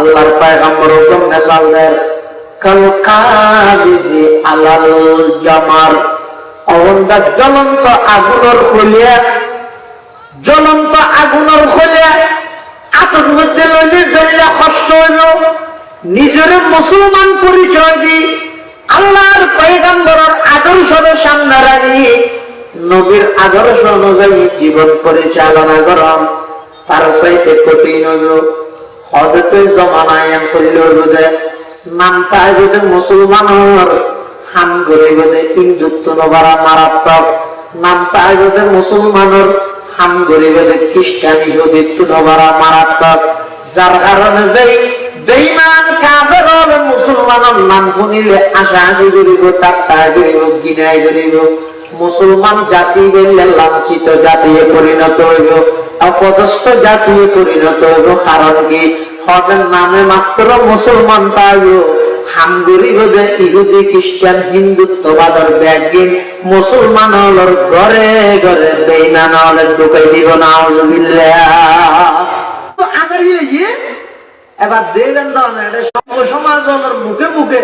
আল্লাহর পায়গাম্বর হুকুম মেসাল দেন, কাল কাবিজি আলাল জামার। অবন্ধা জ্বলন্ত আগুনের খলিয়া জ্বলন্ত আগুনের খলিয়া আতর মধ্যে লইলে জ্বলিয়া কষ্ট হইল। নিজের মুসলমান পরিচয় দি, আল্লাহর পয়গাম্বরের আদর্শের সামনে রাখি নবীর আদর্শ অনুযায়ী জীবন পরিচালনা করম তার চাইতে কঠিন হইল হদতে জমানায় করিল যে যদি নবারা মারাত্মক। যদি খ্রিস্টান ইহুদিত্ব নবারা মারাত্মক। যার কারণে বেইমান কাফের মুসলমানের নাম শুনিলে আশা আশি করিব করিব গিনাই করিব। মুসলমান জাতি বললে লাঞ্ছিত জাতিয়ে পরিণত হইব। অপদস্থ জাতিয়ে পরিণত হইব কারণ কি? হদের নামে মাত্র মুসলমান পাইব। হামগুরি বোধে ইহুদি খ্রিস্টান হিন্দুত্ববাদর ব্যাগিন মুসলমান হলর ঘরে ঘরে বেইমান হলের ঢুকাই দিব না এবার দেখবেন তো না, এটা সর্ব সমাজের মুখে মুখে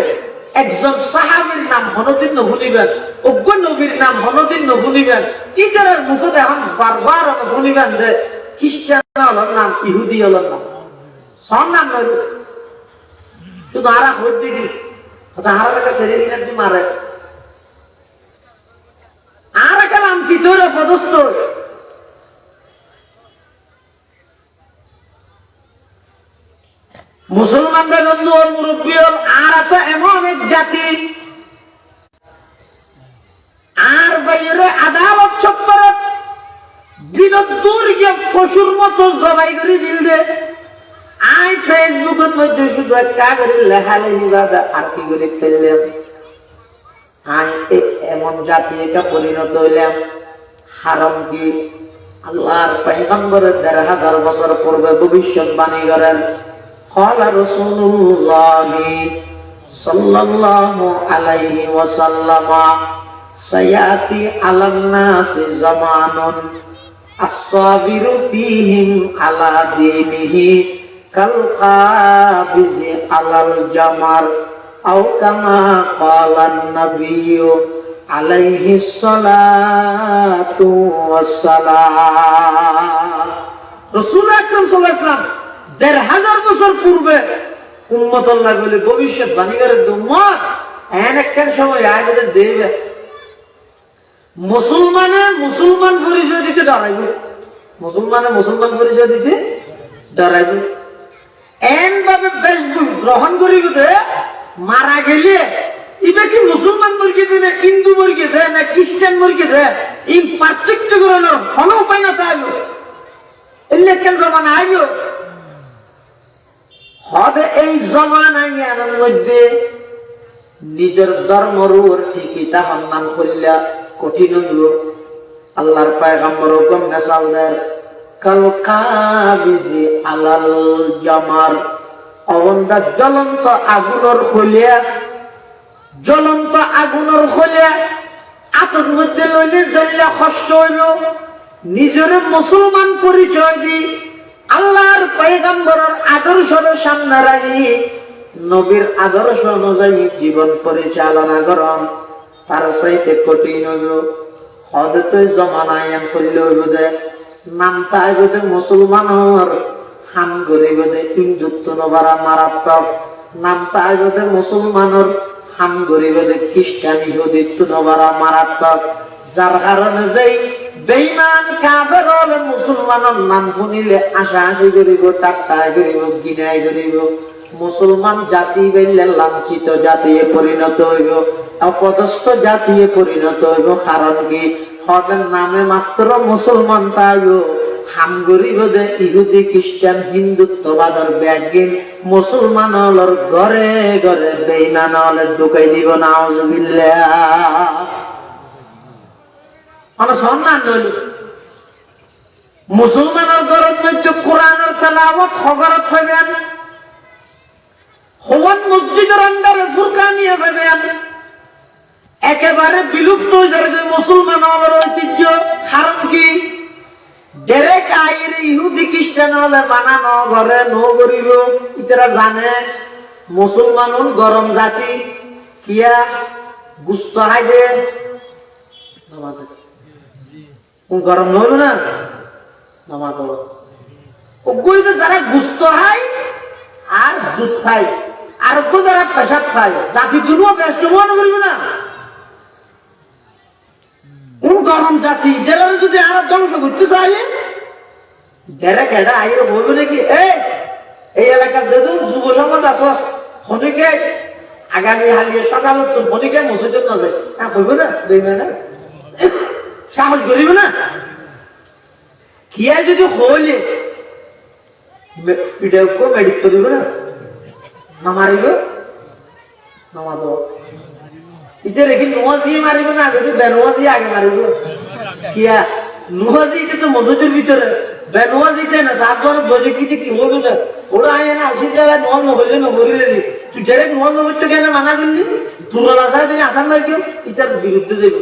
একজন সাহাবীর নাম হনদিন শুনিবেন অজ্ঞ নবীর নাম হনদিন শুনিবেন ইটারের মুখে এখন বারবার শুনিবেন যে খ্রিস্টান হলার নাম ইহুদি হলার নাম সব নাম শুধু হারা হইতে দিন মারে। আর একটা নাম চিতরে পদস্থ। মুসলমানদের বন্ধু ওর মুরব্বী হল, আর এত এমন এক জাতি। আর বাইরে আদালত চত্বরে দিন দূর গিয়ে পশুর মতো জবাই করে দিল দে। আই ফেসবুকের মধ্যে শুধু একটা করে লেখালেখি বাদা আর কি করে ফেললাম? আই এমন জাতি এটা পরিণত হইলাম। হারাম কি? আল্লাহর পয়গম্বরের দেড় হাজার বছর পূর্বে ভবিষ্যৎবাণী করেন قال رسول الله صلى الله عليه وسلم سيأتي على الناس زمان الصابر فيهم على دينه كالقابز على الجمر أو كما قال النبي عليه الصلاة والسلام رسول أكرم صلى الله عليه وسلم দেড় হাজার বছর পূর্বে উম্মতল্লাহ বলে ভবিষ্যৎ বাণীগারের উম্মত এন সময় আয়দের দেবে। মুসলমানে মুসলমান পরিচয় দিতে ডরাইব মুসলমানে মুসলমান পরিচয় দিতে ডরাইব এন ভাবে ফেসবুক গ্রহণ করিব যে, মারা গেলে এটা কি মুসলমান মুরগি দে না হিন্দু মুরগি দে না খ্রিস্টান মুরগি দে এই পার্থক্য করানোর কোনো উপায় না চাইব এলে কেন জমানা আইব। হবে এই জমানার মধ্যে নিজের ধর্মরুর ঠিকই তাহার নাম করিলা কঠিন হইল। আল্লাহর পায়গাম্বর হুকুম নেশাল দেয় কাল কাবিজি আলাল জামার। অবন্ধা জ্বলন্ত আগুনের হলিয়া, জ্বলন্ত আগুনের খলিয়া আতর মধ্যে লইলে জ্বলিয়া কষ্ট হইল। নিজের মুসলমান পরিচয় দি আল্লাহর পয়গম্বরের আদর্শের সামনে রাখি। নবীর আদর্শ অনুযায়ী জীবন পরিচালনা করম। তার চাইতে কঠিন হইল। হদতে জমানায় করিল হইব যে যে হিন্দুত্ব নবারা মারাত্মক। নামটা যদি মুসলমানের হান গরিব যে খ্রিস্টান ইহুদিত্ব নবারা মারাত্মক। যার কারণে যেই বেইমান কাফের হলে মুসলমানের নাম শুনিলে আশা আশি করিব টাট্টা করিব গিনাই করিব। মুসলমান জাতি বেললে লাঞ্ছিত জাতিয়ে পরিণত হইব, অপদস্থ জাতিয়ে পরিণত হইব। কারণ কি? হদের নামে মাত্র মুসলমান পাইব। হামগরি বোধে ইহুদি খ্রিস্টান হিন্দুত্ববাদর ব্যাগিন মুসলমান হলর ঘরে ঘরে বেইমান হলে ঢুকাই দিব না মানে মুসলমানের ঘরের কোরআনের হওয়ান মসজিদের ফুরকানিয়ে একেবারে বিলুপ্ত হয়ে যাবে মুসলমান আমার ঐতিহ্য। কারণ কি? ডেরেক আইরে ইহুদি খ্রিস্টান হলে বানানো ঘরে নো করিব ইতারা জানে মুসলমান গরম জাতি। কিয়া? গুস্ত হাইবে। গরম নহল না? নামাজ পড়ো। ওগুলো যারা গুস্ত খায় আর দুধ খায় আর ওগুলো যারা পেশাব খায় জাতি জন্য ব্যস্ত মনে করিব না। কোন গরম জাতি? যারা যদি আর ধ্বংস করতে চাই যারা কেডা আইরে বলবে নাকি? এ এই এলাকার যেহেতু যুব সমাজ আছো হনিকে আগামী হালিয়ে সকাল হনিকে মসজিদে না যায় তা বলবে না? দেখবে না? সাহস করিব না? কিয়া যদি হইলে মেডিক করিব না? নামারিব নামাব নোয়া দিয়ে মারিব না আগে তো বেনোয়া দিয়ে আগে মারিব। কিয়া, নোয়া দিয়ে তো ভিতরে বেনোয়া দিতে না সাত বজে কি কি হইব না। ওরা আয় না, আসি যাবে, নোয়া নহলে নহরি রে। তুই ডাইরেক্ট নোয়া নহচ্ছে কেন মানা করলি? আশা তুমি আসান না কেউ বিরুদ্ধে যাবি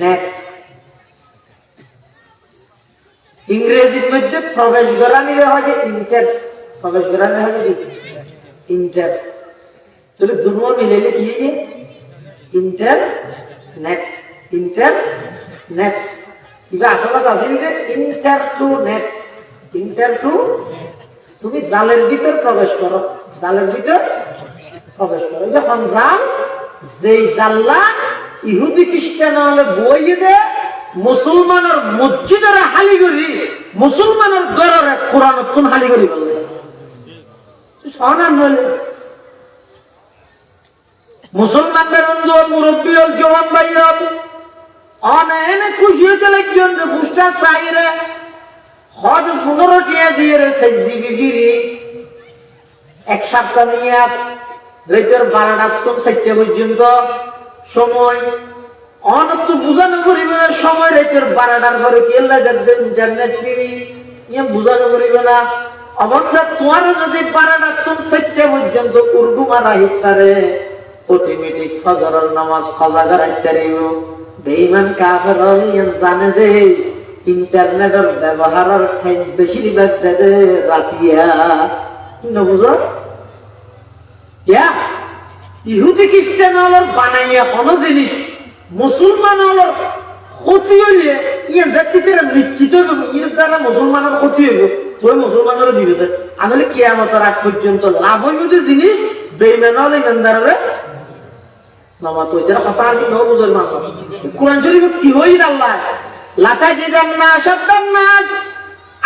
নেট ইংরেজির মধ্যে প্রবেশ করা নিলে হয় যে ইন্টার প্রবেশ করা নিলে হয় যে ইন্টার তাহলে দুটো মিলাইলে কি যে ইন্টার নেট ইন্টার নেট কিবা আসলে আছে যে inter to net inter to তুমি জালের ভিতর প্রবেশ করো, জালের ভিতর প্রবেশ করো। যখন জাল, যেই জাল্লা ইহুদি খ্রিস্টান হলে বইয়ে দেয় মুসলমানের মসজিদের হালি মুসলমানের গড়ের কোরআন কোন হালি করি বললে সনান নইলে মুসলমানদের অন্ধ মুরব্বী জওয়ান ভাই অনেক খুশি হতে লাগছেন যে বুঝটা চাই রে হজ পনেরো টিয়া দিয়ে রে বিজিরি। এক সপ্তাহ নিয়ে রেতের বারোটা তো পর্যন্ত সময় অনেক তো বুঝানো করিবে না সময় রেতের বারোটার পরে কি আল্লাহ ইন্টারনেট ফিরি ইয়ে বুঝানো করিবে না। অবস্থা তোমার যদি তো চারটে পর্যন্ত উর্দু মারা অটোমেটিক ফজরের নামাজ বেইমান কাফের ইয়ান জানে যে ইন্টারনেটের ব্যবহারের ঠাই বেশিরভাগ দেবে, রাতিয়া। বুঝো? ইয়া! ইহুদি খ্রিস্টান হলোর বানাইয়া কোনো জিনিস, মুসলমান হলোর ক্ষতি হইলে ইয়ে জাতিতে নিশ্চিত দ্বারা মুসলমানের ক্ষতি হইব। তোর মুসলমানেরও দিবে দেয় আসলে কিয়ামতের আগ পর্যন্ত লাভ হইব যে জিনিস বেইমান কথা আর কি বুঝল না। কোরআন শরীফ কি হই আল্লাহ? লাতা জিদান্না শাদ্দান্নাস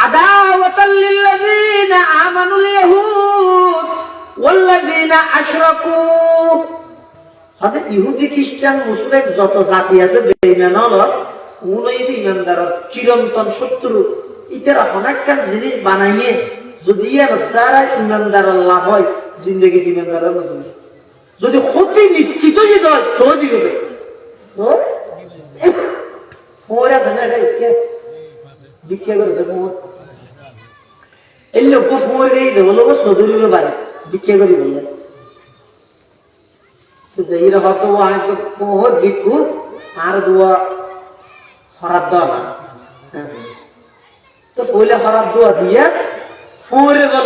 আদাওয়াতাল লিল্লাযিনা আমানুল ইয়াহুদ। আশরাকু। হতে ইহুদি খ্রিস্টান মুসলিম যত জাতি আছে বেঈমান হলো ইমানদার চিরন্তন শত্রু। ইতারা অনেকটা জিনিস বানাইয়ে যদি দ্বারা ইমানদার লাভ হয়, জিন্দগি ইমানদার যদি ক্ষতি নিশ্চিত যদি হয়, তো দিবে ভিক্ষা করে দেবো এই লোক ফোর গেই দেবো, লোক বাড়ি ভিক্ষা করি বললে রকম তো আগে মোহর ভিক্ষু, আর দুয়া দেওয়া না। তো পয়লা খরাব দোয়া দিয়ে ফোরে বল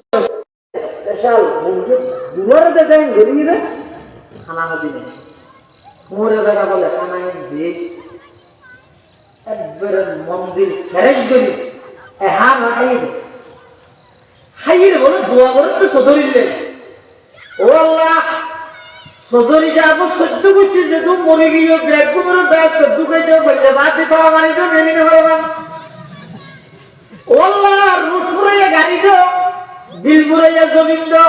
স্পেশাল দুয়ারে দেখেন গেলি রে। খানা দিবে মোরে বেড়া বলে, খানা দিয়ে একবারে মন্দির ফেরেক করি হ্যাঁ হাই হাইয়ের বলে, দোয়া করে তো সদরিলে। ও আল্লাহ! সদরি যাব সহ্য করছি যে তুমি মরে গিয়ে ব্যাগ করে ব্যাগ সহ্য করতে বললে বাদ দিতে আমার তো নেমে নেবে ও আল্লাহ রুট ফুরাইয়া গাড়ি দো, বিল ফুরাইয়া জমিন দো,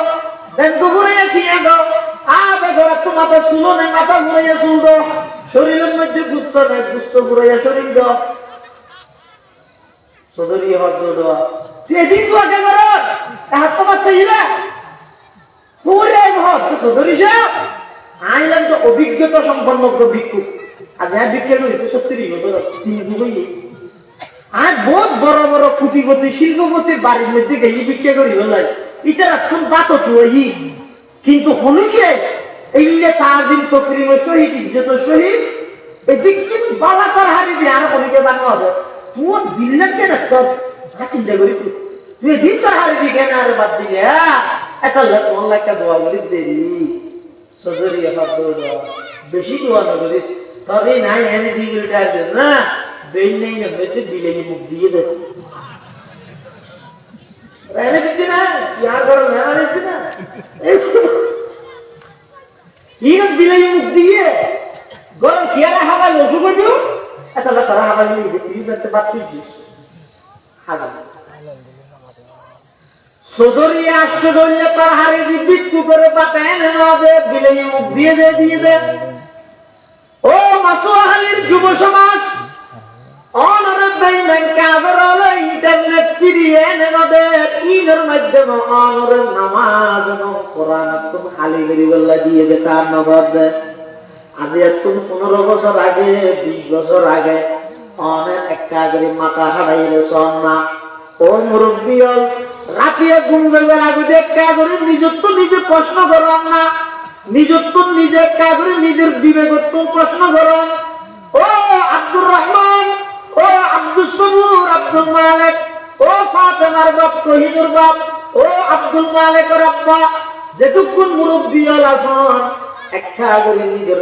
ব্যাংক ফুরাইয়া কিনে দাও আ বেগর তো মাথা চুলো নেই, মাথা ফুরাইয়া চুল দো, শরীরের মধ্যে গুস্ত নেই, গুস্ত ফুরাইয়া শরীর দো। হদ্দ দেওয়া তুই এদিন তো করো হাত তো ইরা পুরে মহৎ চৌধুরী সাহেব। তো অভিজ্ঞতা সম্পন্ন ভিক্ষু আর যা ভিক্ষা করি সত্যি বছর আর বহুত বড় বড় বাড়ির মধ্যে করি এটা বাত তুই কিন্তু হনুকে এইলে দিন শহীদ, ইজ্জত শহীদ। এদিক কিন্তু বাবা তোর হারি দিয়ে আর হনুকে বাংলা হবে তোর দিল্লার কেন চিন্তা করি তুই। দিন তোর হারি দিয়ে কেন আর বাদ দিলে একটা মন একটা দোয়া করিস দেরি। সজরি এসব দোয়া বেশি দোয়া না করিস তবে নাই এনে দিয়ে উল্টে না বেল নেই, না বেঁচে দিলে মুখ দিয়ে দে এনে দিচ্ছি না ইয়ার ঘর নেওয়া দিচ্ছি না ইয়ে দিলে মুখ দিয়ে? গরম খেয়ালে হাওয়া লসু এটা তারা হাওয়া নিয়ে যাতে পাচ্ছিস হাওয়া সদরিয়ে আসতে ধরলে তার হারে দি বিচ্ছু করে পাতায় না দে দিলে মুখ দিয়ে দে দিয়ে দে। ও দিয়ে দে তার নগদ দে। আজ তুমি পনেরো বছর আগে, বিশ বছর আগে অনেক একটা মাথা হারাইলে সন না ও মুরব্বী রাতিয়ে ঘুম আগে একটা নিজত্ব নিজে প্রশ্ন করলাম না। নিজত্ব নিজে করে, নিজের বিবেকত্ব প্রশ্ন করলাম ও আব্দুর রহমান, ও আব্দুল সবুর, আব্দুল মালিক, ও ফাতেমার বাপ, শহীদুর বাপ, ও আব্দুল আব্বা, যেটুকুন মুরব্বী হল আসন একটা করে নিজের